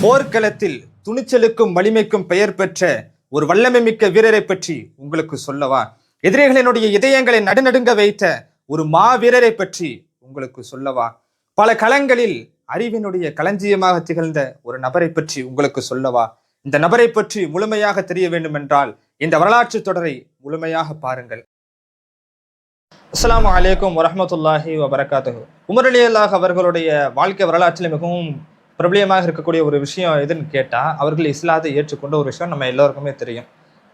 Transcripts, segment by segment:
போர்க்களத்தில் துணிச்சலுக்கும் வலிமைக்கும் பெயர் பெற்ற ஒரு வல்லமை மிக்க வீரரை பற்றி உங்களுக்கு சொல்லவா? எதிரிகளினுடைய இதயங்களை நடுநடுங்க வைத்த ஒரு மா வீரரை பற்றி உங்களுக்கு சொல்லவா? பல களங்களில் அறிவினுடைய களஞ்சியமாக திகழ்ந்த ஒரு நபரை பற்றி உங்களுக்கு சொல்லவா? இந்த நபரை பற்றி முழுமையாக தெரிய வேண்டும் என்றால் இந்த வரலாற்று தொடரை முழுமையாக பாருங்கள். அஸ்ஸலாமு அலைக்கும் வரமத்துல்லாஹி வபரகாத்து உமர் அல்லாஹ் அவர்களுடைய வாழ்க்கை வரலாற்றில் மிகவும் பிரபலியமாக இருக்கக்கூடிய ஒரு விஷயம் எதுன்னு கேட்டால் அவர்கள் இஸ்லாத்தை ஏற்றுக்கொண்ட ஒரு விஷயம் நம்ம எல்லோருக்குமே தெரியும்.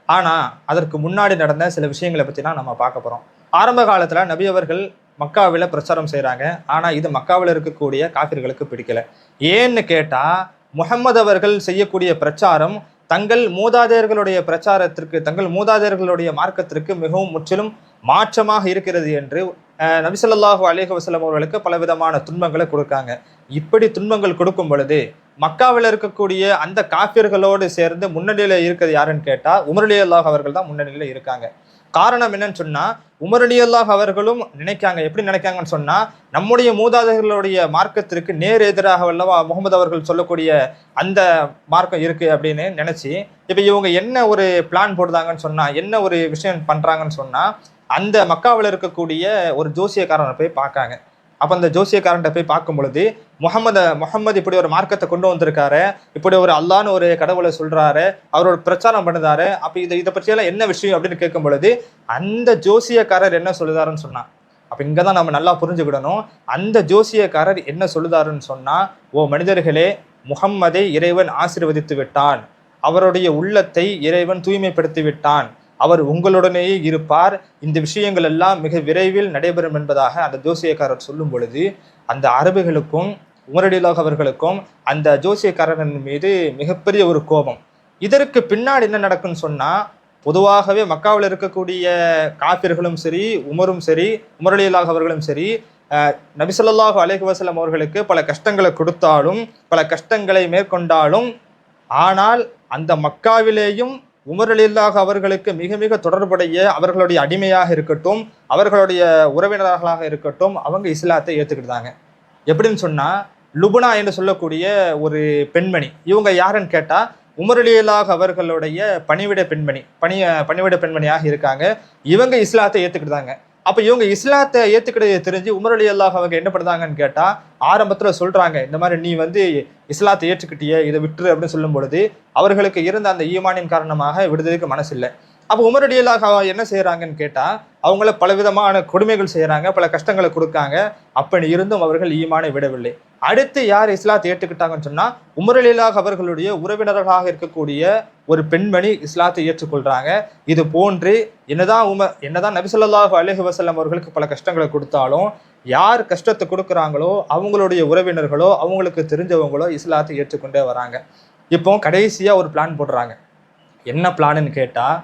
ஆனால் அதற்கு முன்னாடி நடந்த சில விஷயங்களை பற்றி தான் நம்ம பார்க்க போகிறோம் ஆரம்ப காலத்தில் நபி அவர்கள் மக்காவில் பிரச்சாரம் செய்கிறாங்க ஆனால் இது மக்காவில் இருக்கக்கூடிய காஃபிர்களுக்கு பிடிக்கல. ஏன்னு கேட்டால் முகம்மது அவர்கள் செய்யக்கூடிய பிரச்சாரம் தங்கள் மூதாதையர்களுடைய பிரச்சாரத்திற்கு தங்கள் மூதாதையர்களுடைய மார்க்கத்திற்கு மிகவும் முற்றிலும் மாற்றமாக இருக்கிறது என்று நபிசல்லாஹு அலேஹ் வசலம் அவர்களுக்கு பலவிதமான துன்பங்களை கொடுக்காங்க. இப்படி துன்பங்கள் கொடுக்கும் பொழுது மக்காவில் இருக்கக்கூடிய அந்த காஃபியர்களோடு சேர்ந்து முன்னணியில் இருக்கிறது யாருன்னு கேட்டால் உமர் அல்லாஹ் அவர்கள் தான் முன்னணியில இருக்காங்க. காரணம் என்னன்னு சொன்னால் உமரலி அல்லாஹ் அவர்களும் நினைக்காங்க. எப்படி நினைக்காங்கன்னு சொன்னால் நம்முடைய மூதாதைகளுடைய மார்க்கத்திற்கு நேர் எதிராக வல்லவா முகமது அவர்கள் சொல்லக்கூடிய அந்த மார்க்கம் இருக்குது அப்படின்னு நினச்சி இப்போ இவங்க என்ன ஒரு பிளான் போடுறாங்கன்னு சொன்னால் என்ன ஒரு விஷயம் பண்ணுறாங்கன்னு சொன்னால் அந்த மக்காவில் இருக்கக்கூடிய ஒரு ஜோசியக்காரனை போய் பார்க்காங்க. அப்போ அந்த ஜோசியக்காரன்ட்ட போய் பார்க்கும் பொழுது முகமது முகமது இப்படி ஒரு மார்க்கத்தை கொண்டு வந்திருக்காரு இப்படி ஒரு அல்லான்னு ஒரு கடவுளை சொல்றாரு அவரோட பிரச்சாரம் பண்ணுறாரு அப்போ இதை இதை பற்றியெல்லாம் என்ன விஷயம் அப்படின்னு கேட்கும் பொழுது அந்த ஜோசியக்காரர் என்ன சொல்லுதாருன்னு சொன்னார் அப்போ இங்கே தான் நம்ம நல்லா புரிஞ்சுக்கிடணும் அந்த ஜோசியக்காரர் என்ன சொல்லுதாருன்னு சொன்னால் ஓ மனிதர்களே முகம்மதை இறைவன் ஆசீர்வதித்து விட்டான். அவருடைய உள்ளத்தை இறைவன் தூய்மைப்படுத்தி விட்டான். அவர் உங்களுடனேயே இருப்பார். இந்த விஷயங்கள் எல்லாம் மிக விரைவில் நடைபெறும் என்பதாக அந்த ஜோசியக்காரர் சொல்லும் பொழுது அந்த அரபுகளுக்கும் உமரடிலாக அவர்களுக்கும் அந்த ஜோசியக்காரரின் மீது மிகப்பெரிய ஒரு கோபம். இதற்கு பின்னாடி என்ன நடக்கும்னு சொன்னால் பொதுவாகவே மக்காவில் இருக்கக்கூடிய காப்பிர்களும் சரி உமரும் சரி உமரடிலாக அவர்களும் சரி நபிசல்லாஹு அலைஹி அவர்களுக்கு பல கஷ்டங்களை கொடுத்தாலும் பல கஷ்டங்களை மேற்கொண்டாலும் ஆனால் அந்த மக்காவிலேயும் உமரலில்லாக அவர்களுக்கு மிக மிக தொடர்புடைய அவர்களுடைய அடிமையாக இருக்கட்டும் அவர்களுடைய உறவினர்களாக இருக்கட்டும் அவங்க இஸ்லாத்தை ஏற்றுக்கிட்டாங்க எப்படின்னு சொன்னால் லுபுனா என்று சொல்லக்கூடிய ஒரு பெண்மணி. இவங்க யாருன்னு கேட்டால் உமரலியலாக அவர்களுடைய பணிவிட பெண்மணி பணிய பணிவிட பெண்மணியாக இருக்காங்க. இவங்க இஸ்லாத்தை ஏற்றுக்கிட்டாங்க அப்ப இவங்க இஸ்லாத்தை ஏற்றுக்கிடையே தெரிஞ்சு உமர் அலி அல்லாஹ் அவங்க என்ன பண்ணுறாங்கன்னு கேட்டா ஆரம்பத்துல சொல்றாங்க இந்த மாதிரி நீ வந்து இஸ்லாத்தை ஏற்றுக்கிட்டியே இதை விட்டுரு அப்படின்னு சொல்லும் பொழுது அவர்களுக்கு இருந்த அந்த ஈமானின் காரணமாக விடுதலுக்கு மனசு இல்லை அப்போ உமரடியலாக என்ன செய்கிறாங்கன்னு கேட்டால் அவங்கள பலவிதமான கொடுமைகள் செய்கிறாங்க பல கஷ்டங்களை கொடுக்காங்க. அப்படி இருந்தும் அவர்கள் ஈமானை விடவில்லை. அடுத்து யார் இஸ்லாத்தை ஏற்றுக்கிட்டாங்கன்னு சொன்னால் உமர் அவர்களுடைய உறவினர்களாக இருக்கக்கூடிய ஒரு பெண்மணி இஸ்லாத்தை ஏற்றுக்கொள்கிறாங்க இது போன்று என்னதான் உம என்னதான் நபிசல்லாஹு அலஹி வஸல்லம் அவர்களுக்கு பல கஷ்டங்களை கொடுத்தாலும் யார் கஷ்டத்தை கொடுக்குறாங்களோ அவங்களுடைய உறவினர்களோ அவங்களுக்கு தெரிஞ்சவங்களோ இஸ்லாத்தை ஏற்றுக்கொண்டே வராங்க. இப்போ கடைசியாக ஒரு பிளான் போடுறாங்க. என்ன பிளான்னு கேட்டால்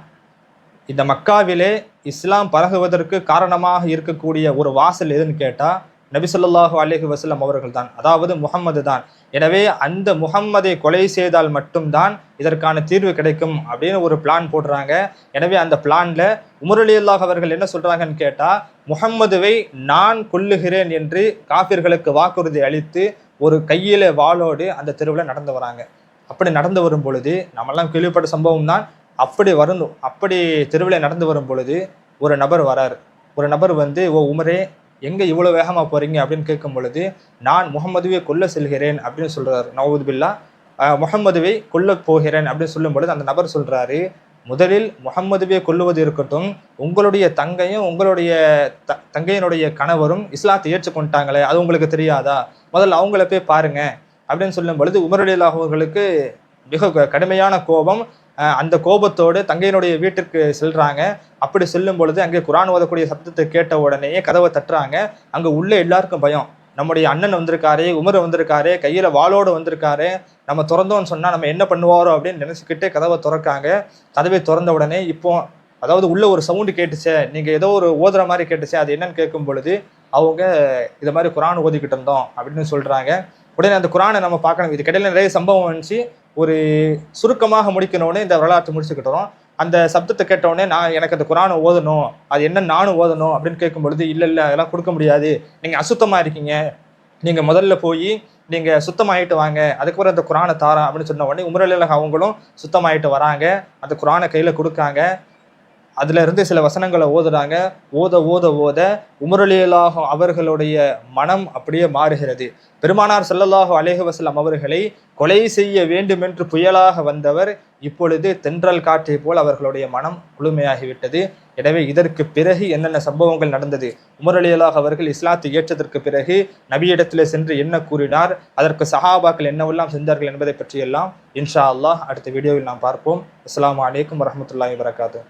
இந்த மக்காவிலே இஸ்லாம் பரகுவதற்கு காரணமாக இருக்கக்கூடிய ஒரு வாசல் எதுன்னு கேட்டால் நபிசல்லாஹு ஸல்லல்லாஹு வசலம் அவர்கள் தான் அதாவது முகம்மது தான் எனவே அந்த முகம்மதை கொலை செய்தால் மட்டும்தான் இதற்கான தீர்வு கிடைக்கும் அப்படின்னு ஒரு பிளான் போடுறாங்க. எனவே அந்த பிளான்ல உமரலி அல்லாஹ் அவர்கள் என்ன சொல்றாங்கன்னு கேட்டா முகம்மதுவை நான் கொல்லுகிறேன் என்று காபிர்களுக்கு வாக்குறுதி அளித்து ஒரு கையில வாளோடு அந்த தெருவில் நடந்து வராங்க. அப்படி நடந்து வரும் பொழுது நம்மெல்லாம் கேள்விப்பட்ட சம்பவம் தான் அப்படி வரும் அப்படி தெருவில் நடந்து வரும் பொழுது ஒரு நபர் வரார். ஒரு நபர் வந்து ஓ உமரே எங்கே இவ்வளோ வேகமாக போகிறீங்க அப்படின்னு கேட்கும் பொழுது நான் முகமதுவை கொல்ல செல்கிறேன் அப்படின்னு சொல்கிறார் நவூது பில்லா. முகமதுவை கொல்ல போகிறேன் அப்படின்னு சொல்லும் பொழுது அந்த நபர் சொல்கிறாரு முதலில் முகம்மதுவை கொல்லுவது இருக்கட்டும். உங்களுடைய தங்கையும் உங்களுடைய த தங்கையினுடைய கணவரும் இஸ்லாத்தை ஏற்றுக்கொண்டாங்களே அது உங்களுக்கு தெரியாதா? முதல்ல அவங்கள போய் பாருங்க. அப்படின்னு சொல்லும் பொழுது உமரடியல்லாஹ் அவர்களுக்கு மிக க- கடுமையான கோபம். அந்த கோபத்தோடு தங்கையினுடைய வீட்டிற்கு செல்றாங்க. அப்படி செல்லும் பொழுது அங்கே குரான் ஓதக்கூடிய சப்தத்தை கேட்ட உடனேயே கதவை தட்டுறாங்க. அங்கே உள்ளே எல்லாருக்கும் பயம். நம்முடைய அண்ணன் வந்திருக்காரு உமர் வந்திருக்காரு கையில் வாளோடு வந்திருக்காரு நம்ம திறந்தோம்னு சொன்னால் நம்ம என்ன பண்ணுவாரோ அப்படின்னு நினச்சிக்கிட்டு கதவை திறக்காங்க. கதவை திறந்த உடனே இப்போ அதாவது உள்ள ஒரு சவுண்டு கேட்டுச்சே நீங்கள் ஏதோ ஒரு ஓதுற மாதிரி கேட்டுச்சே அது என்னன்னு கேட்கும் பொழுது அவங்க இது மாதிரி குரான் ஓதிக்கிட்டு இருந்தோம் அப்படின்னு சொல்கிறாங்க உடனே அந்த குரானை நம்ம பார்க்கணும். இது கடையில் நிறைய சம்பவம் வந்துச்சு. ஒரு சுருக்கமாக முடிக்கணும்னு இந்த வரலாற்றை முடிச்சுக்கிட்டுறோம் அந்த சப்தத்தை கேட்டவுடனே நான் எனக்கு அந்த குரானை ஓதணும். அது என்ன நானும் ஓதணும் அப்படின்னு கேட்கும் பொழுது இல்லை இல்லை அதெல்லாம் கொடுக்க முடியாது. நீங்கள் அசுத்தமாக இருக்கீங்க. நீங்கள் முதல்ல போய் நீங்கள் சுத்தமாயிட்டு வாங்க. அதுக்கப்புறம் அந்த குரானை தாரா அப்படின்னு சொன்ன உடனே உமரலில் அவங்களும் சுத்தமாயிட்டு வராங்க. அந்த குரானை கையில் கொடுக்காங்க. அதுல இருந்து சில வசனங்களை ஓதுறாங்க. ஓத ஓத ஓத உமரலியலாக அவர்களுடைய மனம் அப்படியே மாறுகிறது. பெருமானார் ஸல்லல்லாஹு அலைஹி அவர்களை கொலை செய்ய வேண்டும் என்று புயலாக வந்தவர் இப்பொழுது தென்றல் காற்றை போல் அவர்களுடைய மனம் குளுமையாகிவிட்டது எனவே இதற்கு பிறகு என்னென்ன சம்பவங்கள் நடந்தது? உமரலியலாக அவர்கள் இஸ்லாத்தை ஏற்றதற்கு பிறகு நபியிடத்திலே சென்று என்ன கூறினார்? அதற்கு சஹாபாக்கள் என்னவெல்லாம் செஞ்சார்கள் என்பதை பற்றியெல்லாம் இன்ஷா அல்லாஹ் அடுத்த வீடியோவில் நாம் பார்ப்போம். அஸ்லாம் வலைக்கம் வரஹ்மத்துல்லாஹி வரகாத்து